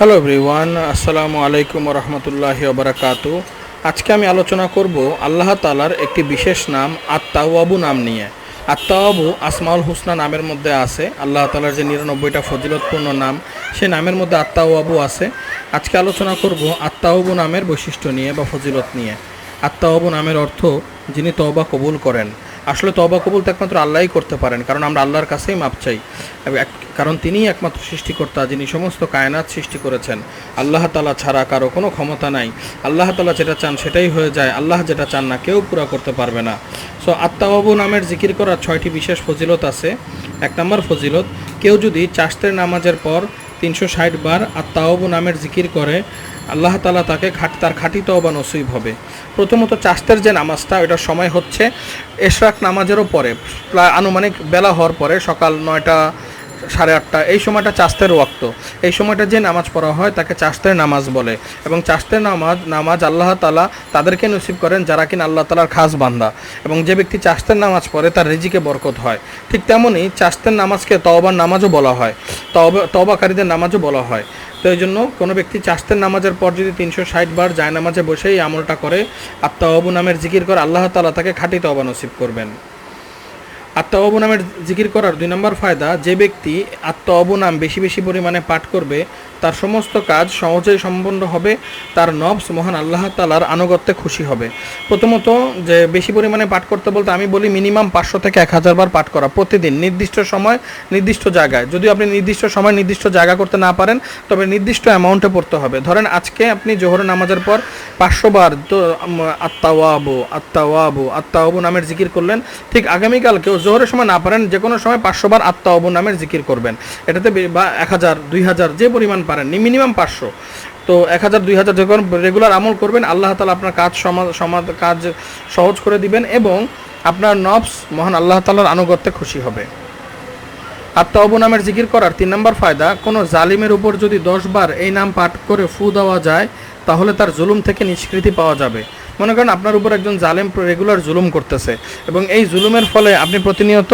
Hello everyone আসসালামু আলাইকুম রহমতুল্লাহি ওবরাকাতু আজকে আমি আলোচনা করব আল্লাহ তালার একটি বিশেষ নাম আত্মাওয়াবু নাম নিয়ে। আত্মাওয়াবু আসমাউল হুসনা নামের মধ্যে আছে। আল্লাহ তালার যে নিরানব্বইটা ফজিলতপূর্ণ নাম, সে নামের মধ্যে আত্মাওয়াবু আছে। আজকে আলোচনা করব আত্মাওয়াবু নামের বৈশিষ্ট্য নিয়ে বা ফজিলত নিয়ে। আত্মাওয়াবু নামের অর্থ যিনি তওবা কবুল করেন। আসলে তওবা কবুল তো একমাত্র আল্লাহই করতে পারেন, কারণ আমরা আল্লাহর কাছেই মাপ চাই। কারণ তিনিই একমাত্র সৃষ্টিকর্তা যিনি সমস্ত কায়নাত সৃষ্টি করেছেন। আল্লাহ তালা ছাড়া কারও কোনো ক্ষমতা নাই। আল্লাহ তালা যেটা চান সেটাই হয়ে যায়। আল্লাহ যেটা চান না কেউ পুরা করতে পারবে না। সো আত্মাবাবু নামের জিকির করার ছয়টি বিশেষ ফজিলত আছে। এক নম্বর ফজিলত, কেউ যদি চাষতের নামাজের পর তিনশো ষাট বার আর তাওবু নামের জিকির করে, আল্লাহ তালা তাকে খাট, তার খাঁটি তওবা নসিব হবে। প্রথমত চাষতের যে নামাজটা ওটার সময় হচ্ছে এশরাক নামাজেরও পরে, প্রায় আনুমানিক বেলা হওয়ার পরে সকাল নয়টা সাড়ে আটটা। এই সময়টা চাস্তের ওয়াক্ত। এই সময়টা যে নামাজ পড়া হয় তাকে চাস্তের নামাজ বলে। এবং চাস্তের নামাজ নামাজ আল্লাহ তালা তাদেরকে নসিব করেন যারা কিনা আল্লাহ তালার খাস বান্দা। এবং যে ব্যক্তি চাস্তের নামাজ পড়ে তার রিজিকে বরকত হয়। ঠিক তেমনই চাস্তের নামাজকে তওবার নামাজও বলা হয়। তওবা, তওবাকারীদের নামাজও বলা হয়। তো এই জন্য কোনো ব্যক্তি চাস্তের নামাজের পর যদি তিনশো ষাট বার যায় নামাজে বসেই আমলটা করে, আত্মাওয়াবু নামের জিকির করে আল্লাহ তালা তাকে খাঁটি তওবা নসিব করবেন। আত্মাওয়াবু নামের জিকির করার দুই নম্বর ফায়দা, যে ব্যক্তি আত্মাওয়াবু নাম বেশি বেশি পরিমাণে পাঠ করবে, তার সমস্ত কাজ সহজেই সম্পন্ন হবে, তার নবস মহান আল্লাহ তালার আনুগত্যে খুশি হবে। প্রথমত যে বেশি পরিমাণে পাঠ করতে বলতে আমি বলি মিনিমাম পাঁচশো থেকে এক হাজার বার পাঠ করা প্রতিদিন, নির্দিষ্ট সময়, নির্দিষ্ট জায়গায়। যদি আপনি নির্দিষ্ট সময় নির্দিষ্ট জায়গা করতে না পারেন, তবে নির্দিষ্ট অ্যামাউন্টে পড়তে হবে। ধরেন আজকে আপনি জোহর নামাজের পর পাঁচশো বার তো আত্মাওয়াবু আত্মাওয়াবু আত্মাওয়াবু নামের জিকির করলেন, ঠিক আগামীকালকেও জোহরের সময় না পারেন যে কোনো সময় পাঁচশো বার আত্মা আত্মাওয়াবু নামের জিকির করবেন। এটাতে বা এক হাজার, দুই হাজার, যে পরিমাণ পারেন মিনিমাম পাঁচশো। তো এক হাজার, দুই হাজার যখন রেগুলার আমল করবেন, আল্লাহ তালা আপনার কাজ সমা সমাজ, কাজ সহজ করে দিবেন এবং আপনার নবস মহান আল্লাহ তালার আনুগত্যে খুশি হবে। আত্মাওয়াবু নামের জিকির করার তিন নম্বর ফায়দা, কোনো জালিমের উপর যদি দশ বার এই নাম পাঠ করে ফু দেওয়া যায়, তাহলে তার জুলুম থেকে নিষ্কৃতি পাওয়া যাবে। মনে করেন আপনার উপর একজন জালেম রেগুলার জুলুম করতেছে এবং এই জুলুমের ফলে আপনি প্রতিনিয়ত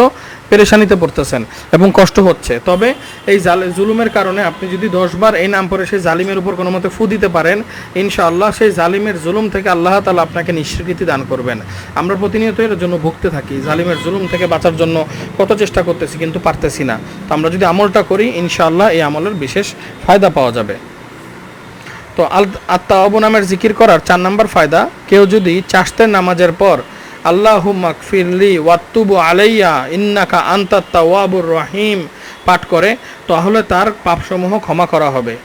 পেরেশানিতে পড়তেছেন এবং কষ্ট হচ্ছে। তবে এই জালে, জুলুমের কারণে আপনি যদি দশবার এই নাম পরে সেই জালিমের উপর কোনো মতে ফু দিতে পারেন, ইনশাআল্লাহ সেই জালিমের জুলুম থেকে আল্লাহ তালা আপনাকে নিষ্কৃতি দান করবেন। আমরা প্রতিনিয়ত এর জন্য ভুগতে থাকি, জালিমের জুলুম থেকে বাঁচার জন্য কত চেষ্টা করতেছি কিন্তু পারতেছি না। তো আমরা যদি আমলটা করি, ইনশাআল্লাহ এই আমলের বিশেষ ফায়দা পাওয়া যাবে। তো আল আত্মা নামের জিকির করার চার নম্বর ফায়দা, কেউ যদি চাষতের নামাজের পর আল্লাহ মাকফিরলি ওয়াত্তুবু আলাইয়া, ইন্নাকা আন্তা তাওয়াবুর রহিম পাঠ করে, তাহলে তার পাপসমূহ ক্ষমা করা হবে।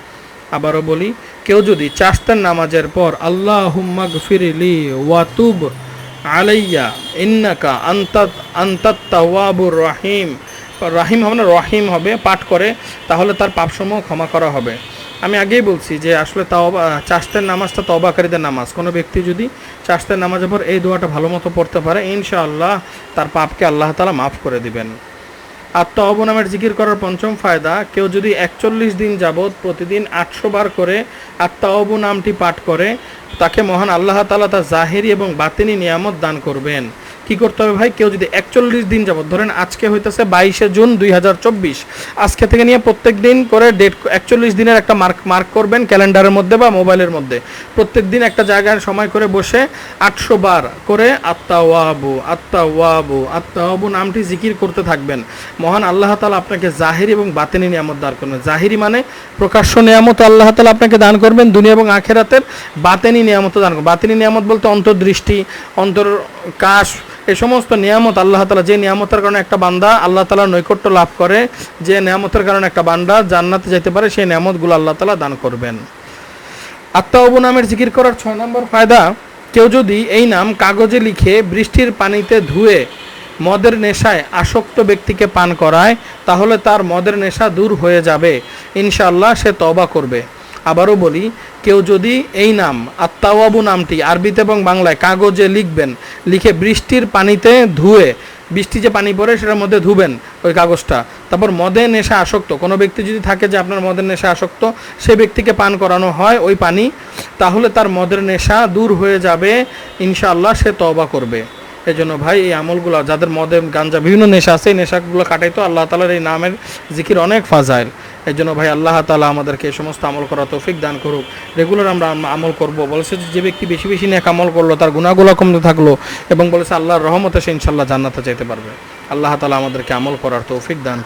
আবারও বলি, কেউ যদি চাষতের নামাজের পর আল্লাহ মাগফিরলি ওয়াতুব আলাইয়া, ইন্নাকা আন্তাত আন্তাত তাওয়াবুর রহিম রাহিম হবে না, রহিম হবে, পাঠ করে, তাহলে তার পাপসমূহ ক্ষমা করা হবে। আমি আগেই বলছি যে আসলে তাওবা চাষতের নামাজটা তবাকারীদের নামাজ। কোনো ব্যক্তি যদি চাষতের নামাজের পর এই দোয়াটা ভালো মতো পড়তে পারে, ইনশাআল্লাহ তার পাপকে আল্লাহ তালা মাফ করে দিবেন। আত্মা অবনামের জিকির করার পঞ্চম ফায়দা, কেউ যদি একচল্লিশ দিন যাবৎ প্রতিদিন আটশো বার করে আত্মা অবু নামটি পাঠ করে, তাকে মহান আল্লাহ তালা তার জাহেরি এবং বাতিনি নিয়ামত দান করবেন। কি করতে হবে ভাই? কেউ যদি একচল্লিশ দিন যাবত, ধরেন আজকে হইতেছে বাইশে জুন দুই হাজার চব্বিশ, আজকে থেকে নিয়ে প্রত্যেক দিন করে ডেট একচল্লিশ দিনের একটা মার্ক মার্ক করবেন ক্যালেন্ডারের মধ্যে বা মোবাইলের মধ্যে। প্রত্যেক দিন একটা জায়গায় সময় করে বসে আটশো বার করে আত্মা ওয়াবু আত্মা ওয়াবু আত্মা ওয়াবু নামটি জিকির করতে থাকবেন। মহান আল্লাহ তালা আপনাকে জাহিরি এবং বাতিনি নিয়ামত দান করবেন। জাহিরি মানে প্রকাশ্য নিয়ামত আল্লাহ তালা আপনাকে দান করবেন, দুনিয়া এবং আখেরাতের বাতেনি নিয়ামত দান করবেন। বাতিনি নিয়ামত বলতে অন্তর্দৃষ্টি, অন্তর কাশ এই সমস্ত নিয়ামত আল্লাহ তালা যে নিয়ামতের কারণে একটা বান্দা আল্লাহ তালার নৈকট্য লাভ করে, যে নিয়ামতের কারণে একটা বান্দা জান্নাতে যেতে পারে, সেই নিয়ামতগুলো আল্লাহ তালা দান করবেন। আত্মাবু নামের জিকির করার ছয় নম্বর ফায়দা, কেউ যদি এই নাম কাগজে লিখে বৃষ্টির পানিতে ধুয়ে মদের নেশায় আসক্ত ব্যক্তিকে পান করায়, তাহলে তার মদের নেশা দূর হয়ে যাবে। ইনশাআল্লাহ সে তবা করবে। আবারও বলি, কেউ যদি এই নাম আত্মাওয়াবু নামটি আরবিতে এবং বাংলায় কাগজে লিখবেন, লিখে বৃষ্টির পানিতে ধুয়ে, বৃষ্টি যে পানি পড়ে সেটার মধ্যে ধুবেন ওই কাগজটা। তারপর মদের নেশা আসক্ত, কোনো ব্যক্তি যদি থাকে যে আপনার মদের নেশা আসক্ত, সে ব্যক্তিকে পান করানো হয় ওই পানি, তাহলে তার মদের নেশা দূর হয়ে যাবে, ইনশাআল্লাহ সে তওবা করবে। এই জন্য ভাই, এই আমলগুলো যাদের মদে গাঞ্জা বিভিন্ন নেশা আছে, এই নেশাগুলো কাটাই তো আল্লাহ তালার এই নামের জিকির অনেক ফাজাইল। এই জন্য ভাই, আল্লাহ তালা আমাদেরকে এই সমস্ত আমল করা তৌফিক দান করুক। রেগুলার আমরা আম- আমল করব। বলেছে যে ব্যক্তি বেশি বেশি নেক আমল করল, তার গুণাগুলো কমতে থাকল এবং বলেছে আল্লাহর রহমতে সে ইনশাল্লাহ জান্নাতে যেতে পারবে। আল্লাহ তালা আমাদেরকে আমল করার তৌফিক দান